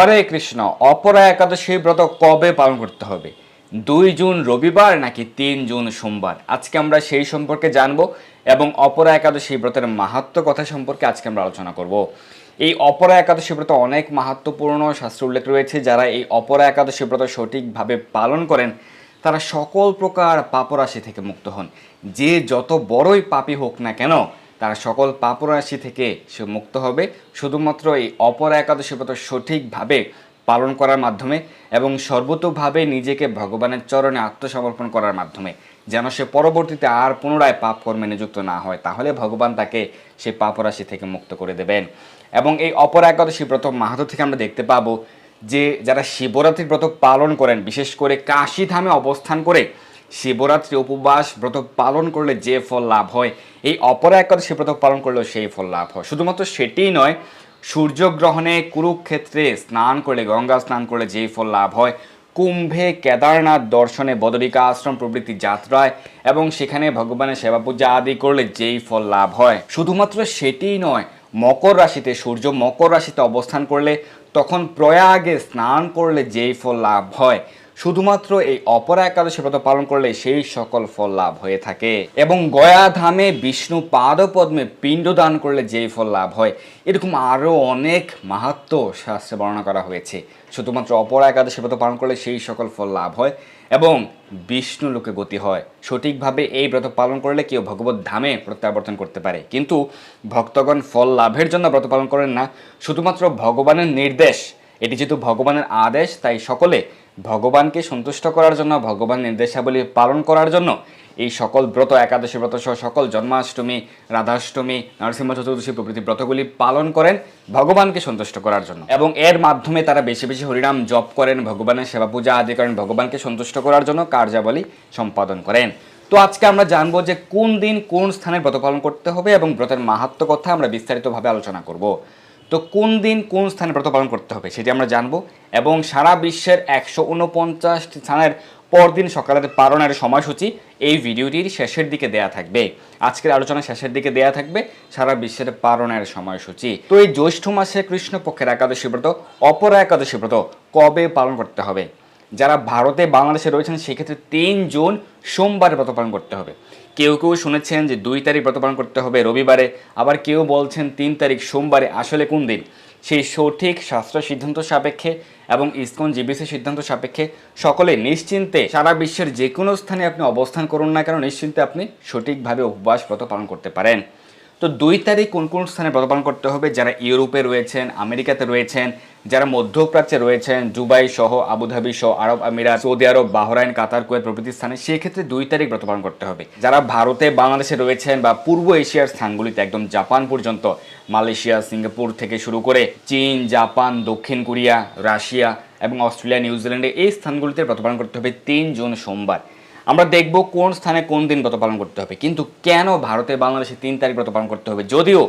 হরে কৃষ্ণ, অপরা একাদশী ব্রত কবে পালন করতে হবে? দুই জুন রবিবার নাকি তিন জুন সোমবার? আজকে আমরা সেই সম্পর্কে জানব এবং অপরা একাদশী ব্রতের মাহাত্ম কথা সম্পর্কে আজকে আমরা আলোচনা করব। এই অপরা একাদশী ব্রত অনেক মাহাত্মপূর্ণ শাস্ত্র উল্লেখ রয়েছে, যারা এই অপরা একাদশী ব্রত সঠিকভাবে পালন করেন, তারা সকল প্রকার পাপরাশি থেকে মুক্ত হন। যে যত বড়ই পাপী হোক না কেন তারা সকল পাপরাশি থেকে সে মুক্ত হবে। শুধুমাত্র এই অপর একাদশী ব্রত সঠিকভাবে পালন করার মাধ্যমে এবং সর্বতোভাবে নিজেকে ভগবানের চরণে আত্মসমর্পণ করার মাধ্যমে, যেন সে পরবর্তীতে আর পুনরায় পাপ কর্মে নিযুক্ত না হয়, তাহলে ভগবান তাকে সেই পাপরাশি থেকে মুক্ত করে দেবেন। এবং এই অপর একাদশী ব্রত মাহাতো থেকে আমরা দেখতে পাবো যে, যারা শিবরাত্রির ব্রত পালন করেন, বিশেষ করে কাশী ধামে অবস্থান করে শিবরাত্রি উপবাস, ব্রত পালন করলে যে ফল লাভ হয়, এই অপরা একাদশী ব্রত পালন করলেও সেই ফল লাভ হয়। শুধুমাত্র সেটিই নয়, সূর্যগ্রহণে কুরুক্ষেত্রে স্নান করলে, গঙ্গা স্নান করলে যেই ফল লাভ হয়, কুম্ভে কেদারনাথ দর্শনে বদরিকা আশ্রম প্রভৃতি যাত্রায় এবং সেখানে ভগবানের সেবা পূজা আদি করলে যেই ফল লাভ হয়। শুধুমাত্র সেটিই নয়, মকর রাশিতে, সূর্য মকর রাশিতে অবস্থান করলে, তখন প্রয়াগে স্নান করলে যেই ফল লাভ হয়। শুধুমাত্র এই অপরা একাদশী ব্রত পালন করলে সেই সকল ফল লাভ হয়ে থাকে। এবং গয়া ধামে বিষ্ণু পাদপদ্মে পিণ্ড দান করলে যেই ফল লাভ হয়। এরকম আরও অনেক মাহাত্ম শাস্ত্রে বর্ণনা করা হয়েছে। শুধুমাত্র অপরা একাদশী ব্রত পালন করলে সেই সকল ফল লাভ হয় এবং বিষ্ণু লোকে গতি হয়। সঠিকভাবে এই ব্রত পালন করলে কেউ ভগবত ধামে প্রত্যাবর্তন করতে পারে। কিন্তু ভক্তগণ ফল লাভের জন্য ব্রত পালন করেন না। শুধুমাত্র ভগবানের নির্দেশ, এটি যেহেতু ভগবানের আদেশ, তাই সকলে ভগবানকে সন্তুষ্ট করার জন্য, ভগবান নির্দেশাবলী পালন করার জন্য এই সকল ব্রত, একাদশী ব্রত সহ সকল জন্মাষ্টমী, রাধাষ্টমী, নরসিংহ চতুর্দশী প্রভৃতি ব্রতগুলি পালন করেন ভগবানকে সন্তুষ্ট করার জন্য। এবং এর মাধ্যমে তারা বেশি বেশি হরিনাম জপ করেন, ভগবানের সেবা পূজা আদি করেন, ভগবানকে সন্তুষ্ট করার জন্য কার্যাবলী সম্পাদন করেন। তো আজকে আমরা জানব যে কোন দিন কোন স্থানে ব্রত পালন করতে হবে এবং ব্রতের মাহাত্ম কথা আমরা বিস্তারিতভাবে আলোচনা করব। তো কোন দিন কোন স্থানে ব্রত পালন করতে হবে সেটি আমরা জানব। এবং সারা বিশ্বের একশো উনপঞ্চাশটি স্থানের পরদিন সকালের পালনের সময়সূচি এই ভিডিওটির শেষের দিকে দেয়া থাকবে। আজকের আলোচনা শেষের দিকে দেয়া থাকবে সারা বিশ্বের পালনের সময়সূচি। তো এই জ্যৈষ্ঠ মাসে কৃষ্ণপক্ষের একাদশী ব্রত, অপর একাদশী ব্রত কবে পালন করতে হবে? যারা ভারতে, বাংলাদেশে রয়েছেন, সেক্ষেত্রে তিন জুন সোমবারে ব্রত পালন করতে হবে। কেউ কেউ শুনেছেন যে দুই তারিখ ব্রত পালন করতে হবে রবিবারে, আবার কেউ বলছেন তিন তারিখ সোমবারে, আসলে কোন দিন? সেই সঠিক শাস্ত্র সিদ্ধান্ত সাপেক্ষে এবং ইসকন জিবিসি সিদ্ধান্ত সাপেক্ষে সকলে নিশ্চিন্তে সারা বিশ্বের যে কোনো স্থানে আপনি অবস্থান করুন না কেন, নিশ্চিন্তে আপনি সঠিকভাবে উপবাস ব্রত পালন করতে পারেন। তো দুই তারিখ কোন কোন স্থানে ব্রত পালন করতে হবে? যারা ইউরোপে রয়েছেন, আমেরিকাতে রয়েছেন, যারা মধ্যপ্রাচ্যে রয়েছেন, দুবাই সহ, আবুধাবি সহ, আরব আমিরাত, Saudi Arab, Bahrain, Qatar, Kuwait প্রভৃতি স্থানে সেক্ষেত্রে দুই তারিখ ব্রত পালন করতে হবে। যারা ভারতে, বাংলাদেশে রয়েছেন বা পূর্ব এশিয়ার স্থানগুলিতে, একদম জাপান পর্যন্ত, মালয়েশিয়া, সিঙ্গাপুর থেকে শুরু করে চীন, জাপান, দক্ষিণ কোরিয়া, রাশিয়া এবং অস্ট্রেলিয়া, নিউজিল্যান্ডে এই স্থানগুলিতে ব্রত পালন করতে হবে তিন জুন সোমবার। আমরা দেখব কোন স্থানে কোন দিন ব্রত পালন করতে হবে। কিন্তু কেন ভারতে বাংলাদেশে তিন তারিখ ব্রত পালন করতে হবে? যদিও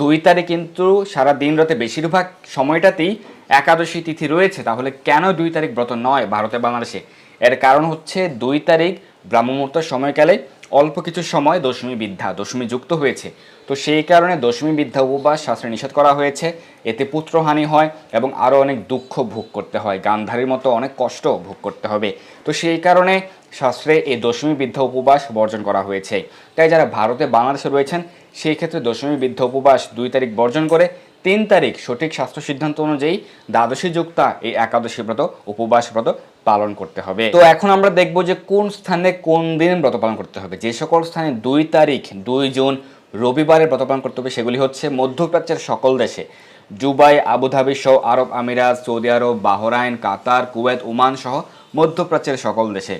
দুই তারিখ কিন্তু সারা দিন রাতে বেশিরভাগ সময়টাতেই একাদশী তিথি রয়েছে, তাহলে কেন দুই তারিখ ব্রত নয় ভারতে বাংলাদেশে? এর কারণ হচ্ছে দুই তারিখ ব্রাহ্মমুহূর্ত সময়কালে অল্প কিছু সময় দশমী বিদ্যা, দশমী যুক্ত হয়েছে। তো সেই কারণে দশমী বিদ্যা উপবাস শাস্ত্রে নিষেধ করা হয়েছে। এতে পুত্রহানি হয় এবং আরও অনেক দুঃখ ভোগ করতে হয়। গান্ধারীর মতো অনেক কষ্ট ভোগ করতে হবে। তো সেই কারণে শাস্ত্রে এই দশমী বিদ্যা উপবাস বর্জন করা হয়েছে। তাই যারা ভারতে বাংলাদেশে রয়েছেন, সেই ক্ষেত্রে দশমী বিদ্যা উপবাস দুই তারিখ বর্জন করে তিন তারিখ সঠিক স্বাস্থ্য সিদ্ধান্ত অনুযায়ী দ্বাদশী যুক্তা, এই একাদশী ব্রত, উপবাস ব্রত পালন করতে হবে। তো এখন আমরা দেখব যে কোন স্থানে কোন দিন ব্রত পালন করতে হবে। যে সকল স্থানে দুই তারিখ, দুই জুন রবিবারে ব্রত পালন করতে হবে, সেগুলি হচ্ছে মধ্যপ্রাচ্যের সকল দেশে। দুবাই, আবুধাবি, সহ আরব আমিরাত, Saudi Arab, Bahrain, Qatar, Kuwait, Oman সহ মধ্যপ্রাচ্যের সকল দেশে।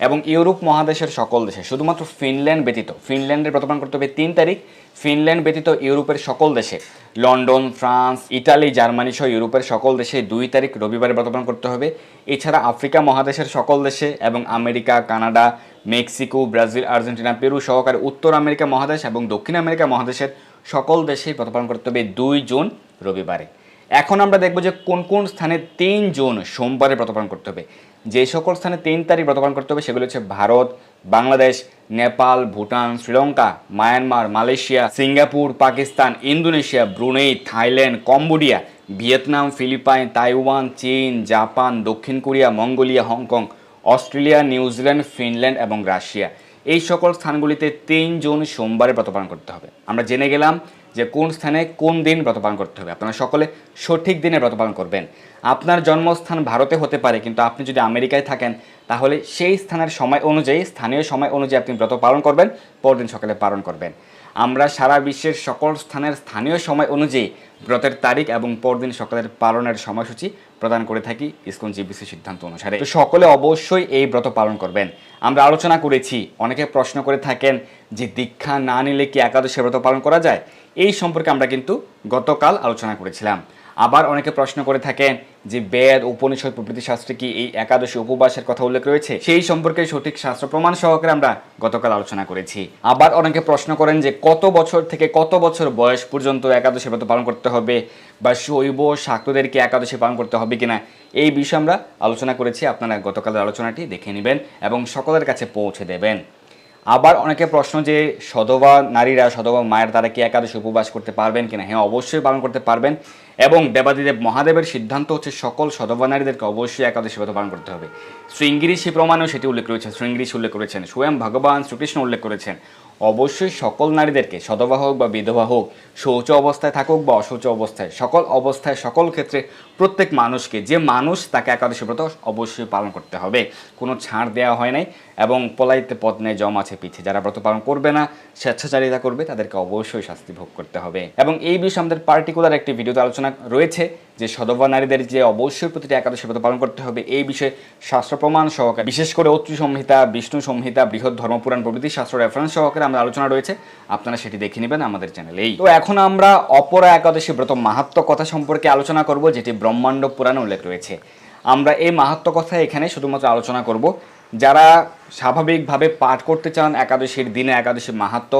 এবং ইউরোপ মহাদেশের সকল দেশে, শুধুমাত্র ফিনল্যান্ড ব্যতীত, ফিনল্যান্ডের ব্রতপালন করতে হবে তিন তারিখ, ফিনল্যান্ড ব্যতীত ইউরোপের সকল দেশে, লন্ডন, ফ্রান্স, ইটালি, জার্মানি সহ ইউরোপের সকল দেশে দুই তারিখ রবিবারে ব্রতপালন করতে হবে। এছাড়া আফ্রিকা মহাদেশের সকল দেশে এবং America, Canada, Mexico, Brazil, Argentina, Peru সহকারে উত্তর আমেরিকা মহাদেশ এবং দক্ষিণ আমেরিকা মহাদেশের সকল দেশেই ব্রতপালন করতে হবে দুই জুন রবিবারে। এখন আমরা দেখব যে কোন কোন স্থানে তিন জুন সোমবারে ব্রতপালন করতে হবে। যে সকল স্থানে তিন তারিখ ব্রতপালন করতে হবে, সেগুলো হচ্ছে Bharat, Bangladesh, Nepal, Bhutan, Sri Lanka, Myanmar, Malaysia, Singapore, Pakistan, Indonesia, Brunei, Thailand, Cambodia, Vietnam, Philippines, Taiwan, চীন, জাপান, দক্ষিণ Korea, Mongolia, Hong Kong, Australia, New Zealand, Finland এবং রাশিয়া। এই সকল স্থানগুলিতে তিন জুন সোমবারে ব্রত পালন করতে হবে। আমরা জেনে গেলাম যে কোন স্থানে কোন দিন ব্রত পালন করতে হবে। আপনারা সকলে সঠিক দিনে ব্রত পালন করবেন। আপনার জন্মস্থান ভারতে হতে পারে, কিন্তু আপনি যদি আমেরিকায় থাকেন, তাহলে সেই স্থানের সময় অনুযায়ী, স্থানীয় সময় অনুযায়ী আপনি ব্রত পালন করবেন, পরদিন সকালে পালন করবেন। আমরা সারা বিশ্বের সকল স্থানের স্থানীয় সময় অনুযায়ী ব্রতের তারিখ এবং পরদিন সকালের পালনের সময়সূচি প্রদান করে থাকি ইসকন জিবিসি সিদ্ধান্ত অনুসারে। তো সকলে অবশ্যই এই ব্রত পালন করবেন। আমরা আলোচনা করেছি, অনেকে প্রশ্ন করে থাকেন যে দীক্ষা না নিলে কি একাদশী ব্রত পালন করা যায়? এই সম্পর্কে আমরা কিন্তু গতকাল আলোচনা করেছিলাম। আবার অনেকে প্রশ্ন করে থাকেন যে বেদ, উপনিষদ, প্রভৃতি শাস্ত্রে কি এই একাদশী উপবাসের কথা উল্লেখ রয়েছে? সেই সম্পর্কে সঠিক শাস্ত্র প্রমাণ সহকারে আমরা গতকাল আলোচনা করেছি। আবার অনেকে প্রশ্ন করেন যে কত বছর থেকে কত বছর বয়স পর্যন্ত একাদশী ব্রত পালন করতে হবে বা শৈব শাক্তদেরকে একাদশী পালন করতে হবে কিনা? এই বিষয়ে আমরা আলোচনা করেছি। আপনারা গতকালের আলোচনাটি দেখে নেবেন এবং সকলের কাছে পৌঁছে দেবেন। আবার অনেকে প্রশ্ন যে সধবা নারীরা সধবা মায়ের, তারা কি একাদশ উপবাস করতে পারবেন কিনা? হ্যাঁ অবশ্যই পালন করতে পারবেন। এবং দেবাদিদেব মহাদেবের সিদ্ধান্ত হচ্ছে সকল সধবা নারীদেরকে অবশ্যই একাদশী ব্রত পালন করতে হবে। শৃঙ্গিরি সে প্রমাণেও সেটি উল্লেখ করেছেন শৃঙ্গিরি উল্লেখ করেছেন। স্বয়ং ভগবান শ্রীকৃষ্ণ উল্লেখ করেছেন। অবশ্যই সকল নারীদেরকে সধবা হোক বা বিধবা হোক, শৌচ অবস্থায় থাকুক বা অশৌচ অবস্থায়, সকল অবস্থায়, সকল ক্ষেত্রে প্রত্যেক মানুষকে, যে মানুষ তাকে একাদশী ব্রত অবশ্যই পালন করতে হবে। কোনো ছাড় দেওয়া হয় নাই এবং পলাইতে পথ নেই, জম আছে পিছে যারা ব্রত পালন করবে না, স্বেচ্ছাচারিতা করবে, তাদেরকে অবশ্যই শাস্তি ভোগ করতে হবে। এবং এই বিষয়ে আমাদের পার্টিকুলার একটি ভিডিওতে আলোচনা রয়েছে যে সদবা নারীদের যে অবশ্যই প্রতিটি একাদশী ব্রত পালন করতে হবে, এই বিষয়ে শাস্ত্র প্রমাণ সহকারে, বিশেষ করে অত্রি সংহিতা বিষ্ণু সংহিতা বৃহৎ ধর্মপুরাণ প্রভৃতি শাস্ত্র রেফারেন্স সহকারে আমরা আলোচনা রয়েছে। আপনারা সেটি দেখে নেবেন আমাদের চ্যানেলেই তো এখন আমরা অপরা একাদশী ব্রত মাহাত্ম কথা সম্পর্কে আলোচনা করব, যেটি ব্রহ্মাণ্ড পুরাণে উল্লেখ রয়েছে। আমরা এই মাহাত্ম কথা এখানে শুধুমাত্র আলোচনা করব। যারা স্বাভাবিকভাবে পাঠ করতে চান একাদশীর দিনে একাদশীর মাহাত্ম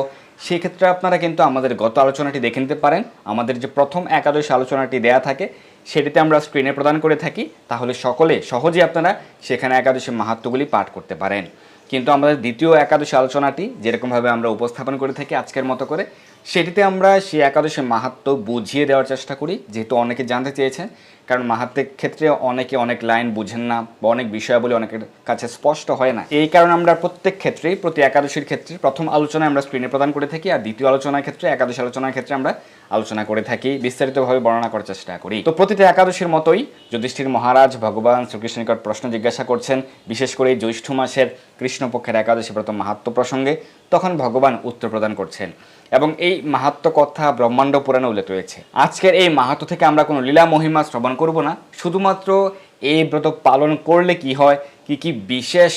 সেক্ষেত্রে আপনারা কিন্তু আমাদের গত আলোচনাটি দেখে নিতে পারেন। আমাদের যে প্রথম একাদশী আলোচনাটি দেয়া থাকে, সেটিতে আমরা স্ক্রিনে প্রদান করে থাকি। তাহলে সকলে সহজেই আপনারা সেখানে একাদশী মাহাত্মগুলি পাঠ করতে পারেন। কিন্তু আমাদের দ্বিতীয় একাদশী আলোচনাটি যেরকমভাবে আমরা উপস্থাপন করে থাকি আজকের মতো করে, সেটিতে আমরা সেই একাদশী মাহাত্ম বুঝিয়ে দেওয়ার চেষ্টা করি। যেহেতু অনেকে জানতে চেয়েছেন কারণ মাহাত্মের ক্ষেত্রে অনেকে অনেক লাইন বুঝেন না বা অনেক বিষয়াবলী অনেকের কাছে স্পষ্ট হয় না। এই কারণে আমরা প্রত্যেক ক্ষেত্রেই, প্রতি একাদশীর ক্ষেত্রে প্রথম আলোচনায় আমরা স্ক্রিনে প্রদান করে থাকি আর দ্বিতীয় আলোচনার ক্ষেত্রে, একাদশী আলোচনার ক্ষেত্রে আমরা আলোচনা করে থাকি, বিস্তারিতভাবে বর্ণনা করার চেষ্টা করি। তো প্রতিটি একাদশীর মতোই যুধিষ্ঠির মহারাজ, ভগবান শ্রীকৃষ্ণ প্রশ্ন জিজ্ঞাসা করছেন, বিশেষ করে জ্যৈষ্ঠ মাসের কৃষ্ণপক্ষের একাদশী প্রথম মাহাত্ম প্রসঙ্গে। তখন ভগবান উত্তর প্রদান করছেন এবং এই মাহাত্ম কথা ব্রহ্মাণ্ড পুরাণে উল্লেখ রয়েছে। আজকের এই মাহাত্ম থেকে আমরা কোনো লীলা মহিমা শ্রবণ করব না। শুধুমাত্র এই ব্রত পালন করলে কি হয়, কি কি বিশেষ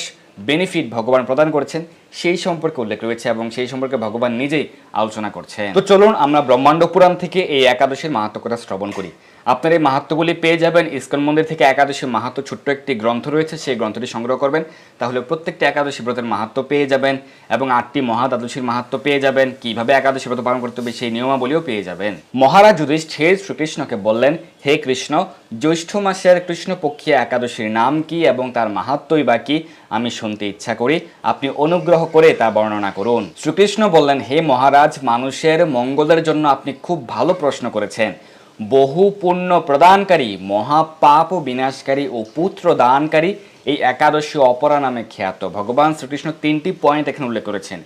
বেনিফিট ভগবান প্রদান করেছেন, সেই সম্পর্কে উল্লেখ রয়েছে এবং সেই সম্পর্কে ভগবান নিজেই আলোচনা করছেন। তো চলুন আমরা ব্রহ্মাণ্ড পুরাণ থেকে এই একাদশীর মাহাত্ম কথা শ্রবণ করি। আপনার এই মাহাত্মগুলি পেয়ে যাবেন। ইস্কন মন্দির থেকে একাদশী মাহাত্ম ছোট্ট একটি গ্রন্থ রয়েছে, সেই গ্রন্থটি সংগ্রহ করবেন। তাহলে প্রত্যেকটি একাদশী ব্রতের মাহাত্ম পেয়ে যাবেন এবং আটটি মহাদ্বাদশীর মাহাত্ম পেয়ে যাবেন। কীভাবে একাদশী ব্রত পালন করতে হবে সেই নিয়মাবলীও পেয়ে যাবেন। মহারাজ যুধিষ্ঠির শ্রীকৃষ্ণকে বললেন, হে কৃষ্ণ, জ্যৈষ্ঠ মাসের কৃষ্ণপক্ষী একাদশীর নাম কি এবং তার মাহাত্মই বা কি? আমি শুনতে ইচ্ছা করি, আপনি অনুগ্রহ করে তা বর্ণনা করুন। শ্রীকৃষ্ণ বললেন, হে মহারাজ, মানুষের মঙ্গলের জন্য আপনি খুব ভালো প্রশ্ন করেছেন। বহু পুণ্য প্রদানকারী, মহাপাপ বিনাশকারী ও পুত্র দানকারী এই একাদশী অপরা নামে খ্যাত। ভগবান শ্রীকৃষ্ণ তিনটি পয়েন্ট এখানে উল্লেখ করেছেন।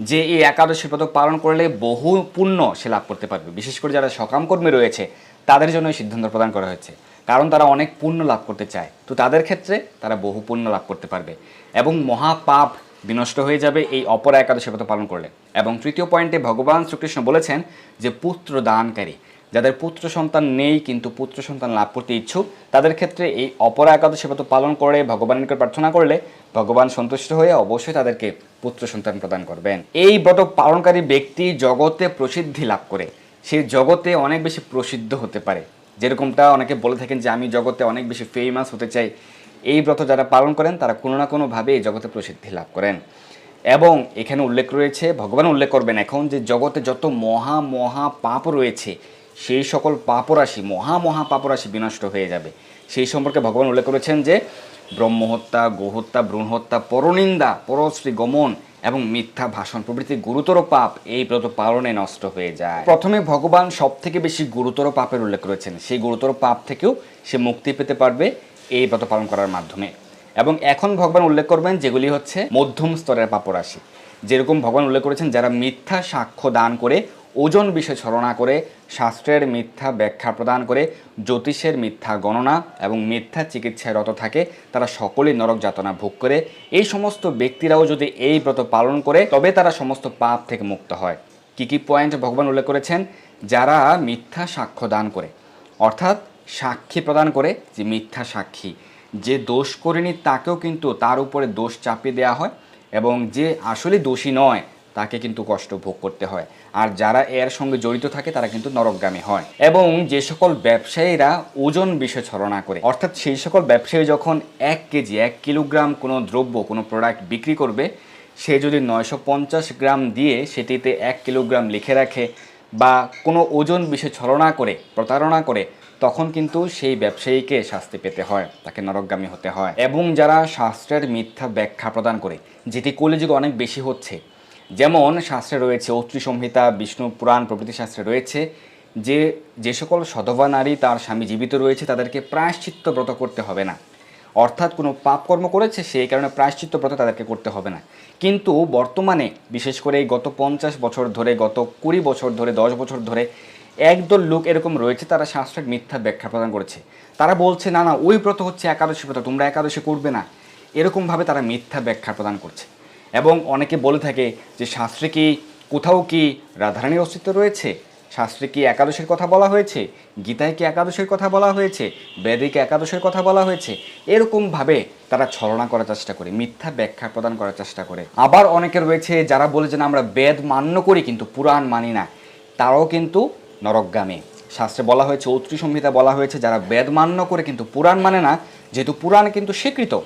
যে এই একাদশী ব্রত পালন করলে বহু পুণ্য সে লাভ করতে পারবে। বিশেষ করে যারা সকামকর্মী রয়েছে, তাদের জন্য এই সিদ্ধান্ত প্রদান করা হয়েছে। কারণ তারা অনেক পুণ্য লাভ করতে চায়। তো তাদের ক্ষেত্রে তারা বহু পুণ্য লাভ করতে পারবে এবং মহাপাপ বিনষ্ট হয়ে যাবে এই অপরা একাদশী ব্রত পালন করলে। এবং তৃতীয় পয়েন্টে ভগবান শ্রীকৃষ্ণ বলেছেন যে পুত্র দানকারী যাদের পুত্র সন্তান নেই কিন্তু পুত্র সন্তান লাভ করতে ইচ্ছুক, তাদের ক্ষেত্রে এই অপরা একাদশী ব্রত পালন করে ভগবানের প্রার্থনা করলে ভগবান সন্তুষ্ট হয়ে অবশ্যই তাদেরকে পুত্র সন্তান প্রদান করবেন। এই ব্রত পালনকারী ব্যক্তি জগতে প্রসিদ্ধি লাভ করে। সেই জগতে অনেক বেশি প্রসিদ্ধ হতে পারে। যেরকমটা অনেকে বলে থাকেন যে, আমি জগতে অনেক বেশি ফেমাস হতে চাই। এই ব্রত যারা পালন করেন, তারা কোনো না কোনোভাবে এই জগতে প্রসিদ্ধি লাভ করেন। এবং এখানে উল্লেখ রয়েছে, ভগবান উল্লেখ করবেন এখন যে, জগতে যত মহা মহা পাপ রয়েছে সেই সকল পাপরাশি, মহা মহা পাপরাশি বিনষ্ট হয়ে যাবে। সেই সম্পর্কে ভগবান উল্লেখ করেছেন যে, ব্রহ্মহত্যা, গোহত্যা ভ্রূণ হত্যা পরনিন্দা, পরশ্রী গমন এবং মিথ্যা ভাষণ প্রভৃতি গুরুতর পাপ, এই ব্রত পালনে নষ্ট হয়ে যায়। প্রথমে ভগবান সব থেকে বেশি গুরুতর পাপের উল্লেখ করেছেন। সেই গুরুতর পাপ থেকেও সে মুক্তি পেতে পারবে এই ব্রত পালন করার মাধ্যমে। এবং এখন ভগবান উল্লেখ করবেন যেগুলি হচ্ছে মধ্যম স্তরের পাপরাশি। যেরকম ভগবান উল্লেখ করেছেন, যারা মিথ্যা সাক্ষ্য দান করে ওজন বিষয় ছলনা করে, শাস্ত্রের মিথ্যা ব্যাখ্যা প্রদান করে, জ্যোতিষের মিথ্যা গণনা এবং মিথ্যা চিকিৎসায় রত থাকে, তারা সকলেই নরক যাতনা ভোগ করে। এই সমস্ত ব্যক্তিরাও যদি এই ব্রত পালন করে, তবে তারা সমস্ত পাপ থেকে মুক্ত হয়। কি কি পয়েন্ট ভগবান উল্লেখ করেছেন? যারা মিথ্যা সাক্ষ্য দান করে, অর্থাৎ সাক্ষী প্রদান করে যে মিথ্যা সাক্ষী, যে দোষ করেনি তাকেও কিন্তু তার উপরে দোষ চাপিয়ে দেওয়া হয় এবং যে আসলে দোষী নয়, তাকে কিন্তু কষ্ট ভোগ করতে হয়। আর যারা এর সঙ্গে জড়িত থাকে, তারা কিন্তু নরকগামী হয়। এবং যে সকল ব্যবসায়ীরা ওজন বিষয় ছলনা করে, অর্থাৎ সেই সকল ব্যবসায়ী যখন এক কেজি, এক কিলোগ্রাম কোনো দ্রব্য, কোনো প্রোডাক্ট বিক্রি করবে, সে যদি নয়শো পঞ্চাশ গ্রাম দিয়ে সেটিতে এক কিলোগ্রাম লিখে রাখে বা কোনো ওজন বিষয় ছলনা করে, প্রতারণা করে, তখন কিন্তু সেই ব্যবসায়ীকে শাস্তি পেতে হয়, তাকে নরকগামী হতে হয়। এবং যারা শাস্ত্রের মিথ্যা ব্যাখ্যা প্রদান করে, যেটি কলিযুগে অনেক বেশি হচ্ছে যেমন শাস্ত্রে রয়েছে অত্রি সংহিতা, বিষ্ণু পুরাণ, প্রভৃতি শাস্ত্রে রয়েছে যে যে সকল সধবা নারী তার স্বামী জীবিত রয়েছে, তাদেরকে প্রায়শ্চিত্ত ব্রত করতে হবে না। অর্থাৎ কোনো পাপকর্ম করেছে, সেই কারণে প্রায়শ্চিত্ত ব্রত তাদেরকে করতে হবে না। কিন্তু বর্তমানে, বিশেষ করে গত পঞ্চাশ বছর ধরে, গত কুড়ি বছর ধরে, দশ বছর ধরে, একদল লোক এরকম রয়েছে, তারা শাস্ত্রের মিথ্যা ব্যাখ্যা প্রদান করেছে। তারা বলছে, না না, ওই ব্রত হচ্ছে একাদশী ব্রত, তোমরা একাদশী করবে না। এরকমভাবে তারা মিথ্যা ব্যাখ্যা প্রদান করছে। এবং অনেকে বলে থাকে যে শাস্ত্রে কি কোথাও কি রাধারানীর অস্তিত্ব রয়েছে? শাস্ত্রে কি একাদশের কথা বলা হয়েছে? গীতায় কি একাদশের কথা বলা হয়েছে? বেদে কি একাদশের কথা বলা হয়েছে? এরকমভাবে তারা ছলনা করার চেষ্টা করে মিথ্যা ব্যাখ্যা প্রদান করার চেষ্টা করে। আবার অনেকে রয়েছে যারা বলে যে না, আমরা বেদ মান্য করি কিন্তু পুরাণ মানি না। তারাও কিন্তু নরকগামী। শাস্ত্রে বলা হয়েছে ঐত্রী সংহিতা বলা হয়েছে যারা বেদ মান্য করে কিন্তু পুরাণ মানে না যেহেতু পুরাণ কিন্তু স্বীকৃত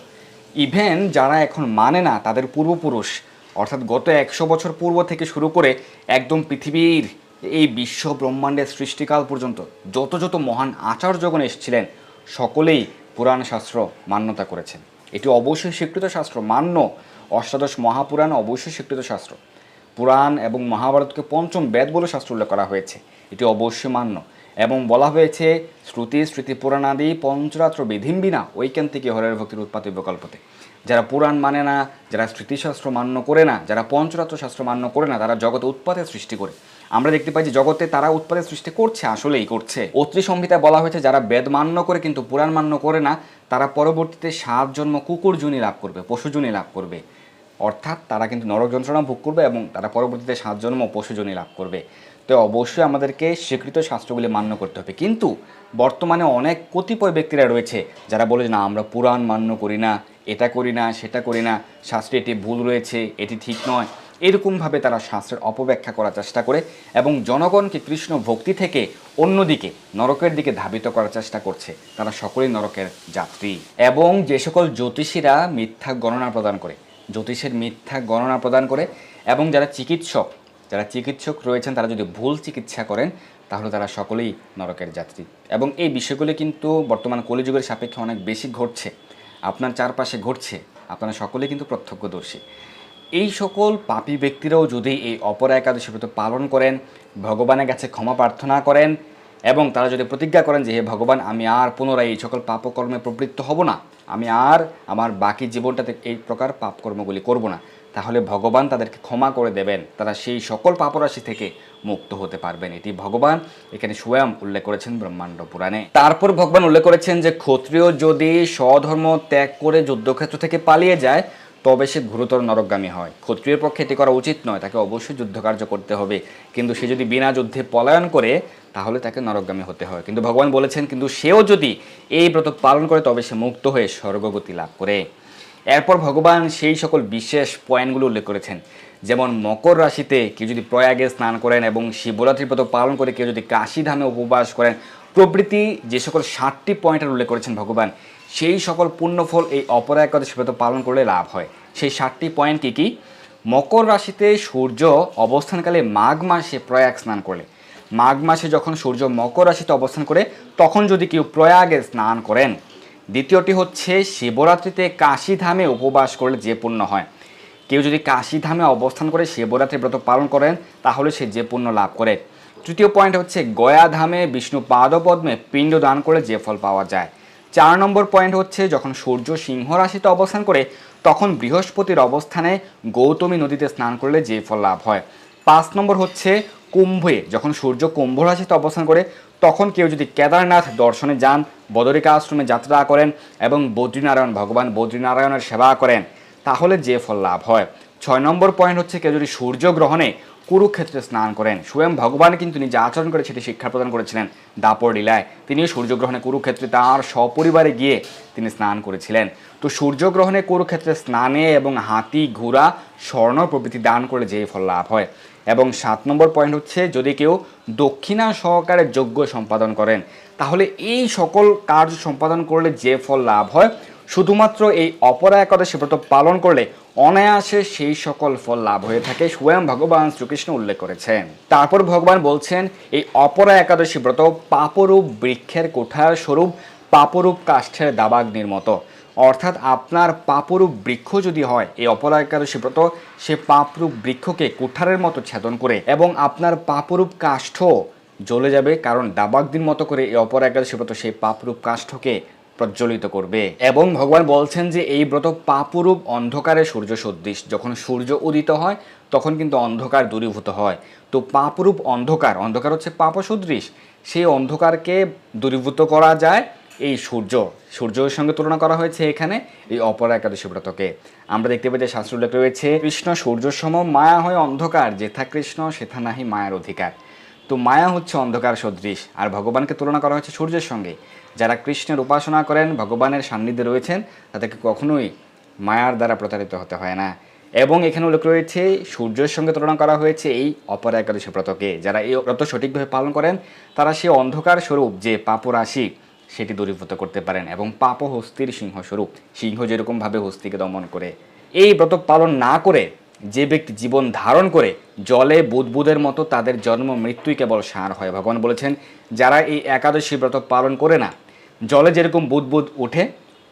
ইভেন যারা এখন মানে না, তাদের পূর্বপুরুষ, অর্থাৎ গত একশো বছর পূর্ব থেকে শুরু করে একদম পৃথিবীর এই বিশ্ব ব্রহ্মাণ্ডের সৃষ্টিকাল পর্যন্ত যত যত মহান আচার্যগণ এসেছিলেন, সকলেই পুরাণ শাস্ত্র মান্যতা করেছেন। এটি অবশ্যই স্বীকৃত শাস্ত্র, মান্য অষ্টাদশ মহাপুরাণ অবশ্যই স্বীকৃত শাস্ত্র। পুরাণ এবং মহাভারতকে পঞ্চম বেদ বলে শাস্ত্র উল্লেখ করা হয়েছে। এটি অবশ্যই মান্য। এবং বলা হয়েছে, শ্রুতি স্মৃতি পুরাণাদি পঞ্চরাত্র বিধিম বিনা থেকে হরের ভক্তির উৎপাতি বিকল্পতে। যারা পুরাণ মানে না, যারা স্মৃতিশাস্ত্র মান্য করে না, যারা পঞ্চরাত্র শাস্ত্র মান্য করে না, তারা জগতে উৎপাতের সৃষ্টি করে। আমরা দেখতে পাই যে জগতে তারা উৎপাদের সৃষ্টি করছে, আসলেই করছে। অত্রি সংহিতায় বলা হয়েছে, যারা বেদ মান্য করে কিন্তু পুরাণ মান্য করে না, তারা পরবর্তীতে সাত জন্ম কুকুর জুনি লাভ করবে, পশু জুনি লাভ করবে। অর্থাৎ তারা কিন্তু নরক যন্ত্রণা ভোগ করবে এবং তারা পরবর্তীতে সাত জন্ম পশুজনী লাভ করবে। তো অবশ্যই আমাদেরকে স্বীকৃত শাস্ত্রগুলি মান্য করতে হবে। কিন্তু বর্তমানে অনেক কতিপয় ব্যক্তিরা রয়েছে যারা বলে না, আমরা পুরাণ মান্য করি না, এটা করি না, সেটা করি না, শাস্ত্রে এটি ভুল রয়েছে, এটি ঠিক নয়। এরকমভাবে তারা শাস্ত্রের অপব্যাখ্যা করার চেষ্টা করে এবং জনগণকে কৃষ্ণ ভক্তি থেকে অন্যদিকে, নরকের দিকে ধাবিত করার চেষ্টা করছে। তারা সকলেই নরকের যাত্রী। এবং যে সকল জ্যোতিষীরা মিথ্যা গণনা প্রদান করে, জ্যোতিষের মিথ্যা গণনা প্রদান করে এবং যারা চিকিৎসক যারা চিকিৎসক রয়েছেন, তারা যদি ভুল চিকিৎসা করেন, তাহলে তারা সকলেই নরকের যাত্রী। এবং এই বিষয়গুলি কিন্তু বর্তমান কলিযুগের সাপেক্ষে অনেক বেশি ঘটছে। আপনার চারপাশে ঘটছে। আপনারা সকলেই কিন্তু প্রত্যক্ষদর্শী। এই সকল পাপী ব্যক্তিরাও যদি এই অপরা একাদশী ব্রত পালন করেন, ভগবানের কাছে ক্ষমা প্রার্থনা করেন, এবং তারা যদি প্রতিজ্ঞা করেন যে, হে ভগবান, আমি আর পুনরায় এই সকল পাপকর্মে প্রবৃত্ত হব না। আমি আর আমার বাকি জীবনটাতে এই প্রকার পাপকর্মগুলি করব না। তাহলে ভগবান তাদেরকে ক্ষমা করে দেবেন। তারা সেই সকল পাপরাশি থেকে মুক্ত হতে পারবেন। এটি ভগবান এখানে স্বয়ং উল্লেখ করেছেন ব্রহ্মাণ্ড পুরাণে। তারপর ভগবান উল্লেখ করেছেন যে, ক্ষত্রিয় যদি স্বধর্ম ত্যাগ করে যুদ্ধক্ষেত্র থেকে পালিয়ে যায়, তবে সে গুরুতর নরকগামী হয়। ক্ষত্রিয়ের পক্ষে এটি করা উচিত নয়, তাকে অবশ্যই যুদ্ধকার্য করতে হবে। কিন্তু সে যদি বিনা যুদ্ধে পলায়ন করে, তাহলে তাকে নরকগামী হতে হয়। কিন্তু ভগবান বলেছেন, কিন্তু সেও যদি এই ব্রত পালন করে, তবে সে মুক্ত হয়ে স্বর্গগতি লাভ করে। এরপর ভগবান সেই সকল বিশেষ পয়েন্টগুলো উল্লেখ করেছেন। যেমন মকর রাশিতে কেউ যদি প্রয়াগে স্নান করেন এবং শিবরাত্রি ব্রত পালন করে কেউ যদি কাশী ধামে উপবাস করেন, প্রভৃতি যে সকল ষাটটি পয়েন্টের উল্লেখ করেছেন ভগবান, সেই সকল পুণ্যফল এই অপরা একাদশী ব্রত পালন করলে লাভ হয়। সেই ষাটটি পয়েন্ট কী কী? মকর রাশিতে সূর্য অবস্থানকালে মাঘ মাসে প্রয়াগ স্নান করলে। মাঘ মাসে যখন সূর্য মকর রাশিতে অবস্থান করে, তখন যদি কেউ প্রয়াগে স্নান করেন দ্বিতীয়টি হচ্ছে, শিবরাত্রিতে কাশী ধামে উপবাস করলে যে পুণ্য হয়। কেউ যদি কাশি ধামে অবস্থান করে শিবরাত্রি ব্রত পালন করেন, তাহলে সে যে পুণ্য লাভ করে। তৃতীয় পয়েন্ট হচ্ছে গয়া ধামে বিষ্ণু পাদপদ্মে পিণ্ড দান করে যে ফল পাওয়া যায়। চার নম্বর পয়েন্ট হচ্ছে, যখন সূর্য সিংহ রাশিতে অবস্থান করে, তখন বৃহস্পতির অবস্থানে গৌতমী নদীতে স্নান করলে যে ফল লাভ হয়। পাঁচ নম্বর হচ্ছে, কুম্ভে, যখন সূর্য কুম্ভ রাশিতে অবস্থান করে তখন কেউ যদি কেদারনাথ দর্শনে যান, বদরিকা আশ্রমে যাত্রা করেন এবং বদ্রীনারায়ণ, ভগবান বদ্রীনারায়ণের সেবা করেন, তাহলে যে ফল লাভ হয়। ছয় নম্বর পয়েন্ট হচ্ছে কেউ যদি সূর্যগ্রহণে কুরুক্ষেত্রে স্নান করেন, স্বয়ং ভগবান কিন্তু নিজে আচরণ করে সেটি শিক্ষা প্রদান করেছিলেন দাপর লীলায়। তিনি সূর্যগ্রহণে কুরুক্ষেত্রে তাঁর সপরিবারে গিয়ে তিনি স্নান করেছিলেন। তো সূর্যগ্রহণে কুরুক্ষেত্রে স্নানে এবং হাতি, ঘোড়া, স্বর্ণ প্রভৃতি দান করলে যে ফল লাভ হয়। এবং সাত নম্বর পয়েন্ট হচ্ছে যদি কেউ দক্ষিণা সহকারে যোগ্য সম্পাদন করেন, তাহলে এই সকল কার্য সম্পাদন করলে যে ফল লাভ হয়, শুধুমাত্র এই অপরা একাদশী ব্রত পালন করলে অনায়াসে সেই সকল ফল লাভ হয়ে থাকে, স্বয়ং ভগবান শ্রীকৃষ্ণ উল্লেখ করেছেন। তারপর ভগবান বলছেন, এই অপরা একাদশী ব্রত পাপরূপ বৃক্ষের কোঠার স্বরূপ, পাপরূপ কাষ্ঠের দাবাগ্নির মতো। অর্থাৎ আপনার পাপরূপ বৃক্ষ যদি হয়, এই অপরা একাদশী ব্রত, সে পাপরূপ বৃক্ষকে কুঠারের মতো ছেদন করে এবং আপনার পাপরূপ কাষ্ঠ জ্বলে যাবে, কারণ দাবাগ্নির মতো করে এই অপরা একাদশী ব্রত সেই পাপরূপ কাষ্ঠকে প্রজ্বলিত করবে। এবং ভগবান বলছেন যে, এই ব্রত পাপরূপ অন্ধকারে সূর্য সদৃশ। যখন সূর্য উদিত হয়, তখন কিন্তু অন্ধকার দূরীভূত হয়। তো পাপরূপ অন্ধকার অন্ধকার হচ্ছে পাপ সদৃশ সেই অন্ধকারকে দূরীভূত করা যায় এই সূর্য, সূর্যের সঙ্গে তুলনা করা হয়েছে এখানে, এই অপরা একাদশী ব্রতকে। আমরা দেখতে পাই যে শাস্ত্র উল্লেখ রয়েছে, কৃষ্ণ সূর্য সম মায়া হয় অন্ধকার, যেথা কৃষ্ণ, সেথা নাহি মায়ার অধিকার। তো মায়া হচ্ছে অন্ধকার সদৃশ, আর ভগবানকে তুলনা করা হয়েছে সূর্যের সঙ্গে। যারা কৃষ্ণের উপাসনা করেন, ভগবানের সান্নিধ্যে রয়েছেন, তাদেরকে কখনোই মায়ার দ্বারা প্রতারিত হতে হয় না। এবং এখানে উল্লেখ রয়েছে, সূর্যের সঙ্গে তুলনা করা হয়েছে এই অপরা একাদশী ব্রতকে। যারা এই ব্রত সঠিকভাবে পালন করেন, তারা সেই অন্ধকার স্বরূপ যে পাপরাশি সেটি দূরীভূত করতে পারেন এবং পাপ হস্তির সিংহ স্বরূপ সিংহ যেরকমভাবে হস্তিকে দমন করে, এই ব্রত পালন না করে, যে ব্যক্তি জীবন ধারণ করে, জলে বুদবুদের মতো তাদের জন্ম মৃত্যুই কেবল সার হয়। ভগবান বলেছেন, যারা এই একাদশী ব্রত পালন করে না, জলে যেরকম বুদবুদ ওঠে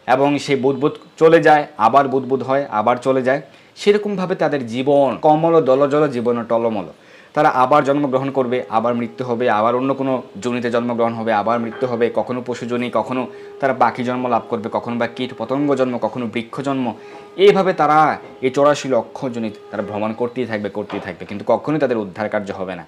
এবং সেই বুদবুদ চলে যায়, আবার বুদবুদ হয়, আবার চলে যায় সেরকমভাবে তাদের জীবন কমল দলজল, জীবন টলমল। তারা আবার জন্মগ্রহণ করবে, আবার মৃত্যু হবে, আবার অন্য কোনো জনিতে জন্মগ্রহণ হবে, আবার মৃত্যু হবে, কখনো পশুজনী কখনো তারা পাখি জন্ম লাভ করবে, কখনো বা কীট পতঙ্গ জন্ম, কখনো বৃক্ষ জন্ম। এইভাবে তারা এই চৌরাশি লক্ষ জনিত তারা ভ্রমণ করতেই থাকবে করতেই থাকবে, কিন্তু কখনোই তাদের উদ্ধার কার্য হবে না।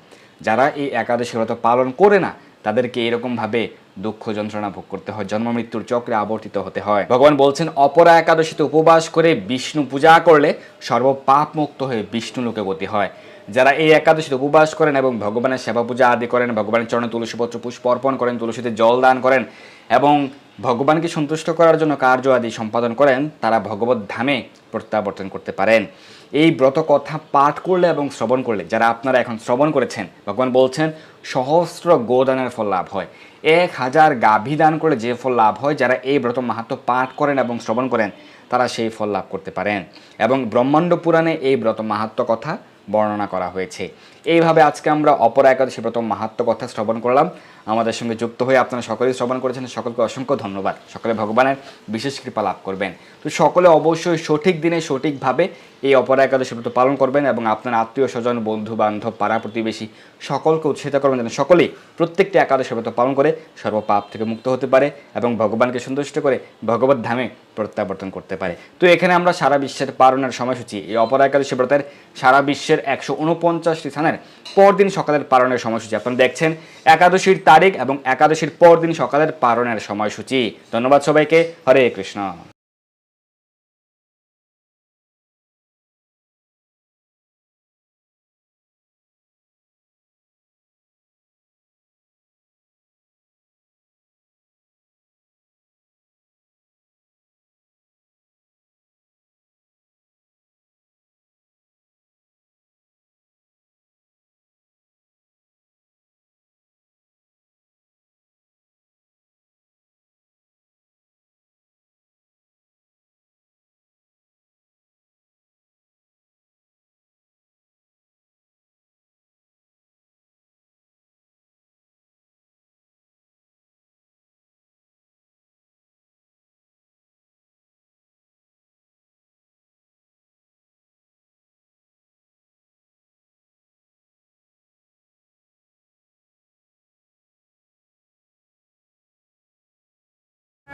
যারা এই একাদশী ব্রত পালন করে না, তাদেরকে এরকমভাবে দুঃখ যন্ত্রণা ভোগ করতে হয়, জন্ম মৃত্যুর চক্রে আবর্তিত হতে হয়। ভগবান বলছেন, অপরা একাদশীতে উপবাস করে বিষ্ণু পূজা করলে সর্বপাপ মুক্ত হয়ে বিষ্ণু লোকে গতি হয়। যারা এই একাদশীতে উপবাস করেন এবং ভগবানের সেবা পূজা আদি করেন, ভগবানের চরণে তুলসীপত্র পুষ্প অর্পণ করেন, তুলসীতে জল দান করেন এবং ভগবানকে সন্তুষ্ট করার জন্য কার্য আদি সম্পাদন করেন, তারা ভগবত ধামে প্রত্যাবর্তন করতে পারেন। এই ব্রত কথা পাঠ করলে এবং শ্রবণ করলে, যারা আপনারা এখন শ্রবণ করেছেন, ভগবান বলছেন, সহস্র গোদানের ফল লাভ হয়। এক হাজার গাভী দান করলে যে ফল লাভ হয়, যারা এই ব্রত মাহাত্ম পাঠ করেন এবং শ্রবণ করেন, তারা সেই ফল লাভ করতে পারেন। এবং ব্রহ্মাণ্ড পুরাণে এই ব্রত মাহাত্ম কথা বর্ণনা করা হয়েছে। এইভাবে আজকে আমরা অপর একাদশী প্রথম মাহাত্ম কথা শ্রবণ করলাম। আমাদের সঙ্গে যুক্ত হয়ে আপনারা সকলেই শ্রবণ করেছেন। সকলকে অসংখ্য ধন্যবাদ। সকলে ভগবানের বিশেষ কৃপা লাভ করবেন। তো সকলে অবশ্যই সঠিক দিনে সঠিকভাবে এই অপর একাদশী ব্রত পালন করবেন এবং আপনার আত্মীয় স্বজন, বন্ধু, বান্ধব, পাড়া প্রতিবেশী সকলকে উৎসাহিত করবেন যেন সকলেই প্রত্যেকটি একাদশী ব্রত পালন করে সর্বপাপ থেকে মুক্ত হতে পারে এবং ভগবানকে সন্তুষ্ট করে ভগবত ধামে প্রত্যাবর্তন করতে পারে। তো এখানে আমরা সারা বিশ্বের পালনের সময়সূচি, এই অপর একাদশী ব্রতের সারা বিশ্বের একশো উনপঞ্চাশটি স্থানের পরদিন সকালের পালনের সময়সূচি। আপনারা দেখছেন, একাদশীর তারিখ এবং একাদশীর পরদিন সকালের পালনের সময়সূচি। ধন্যবাদ সবাইকে। হরে কৃষ্ণ।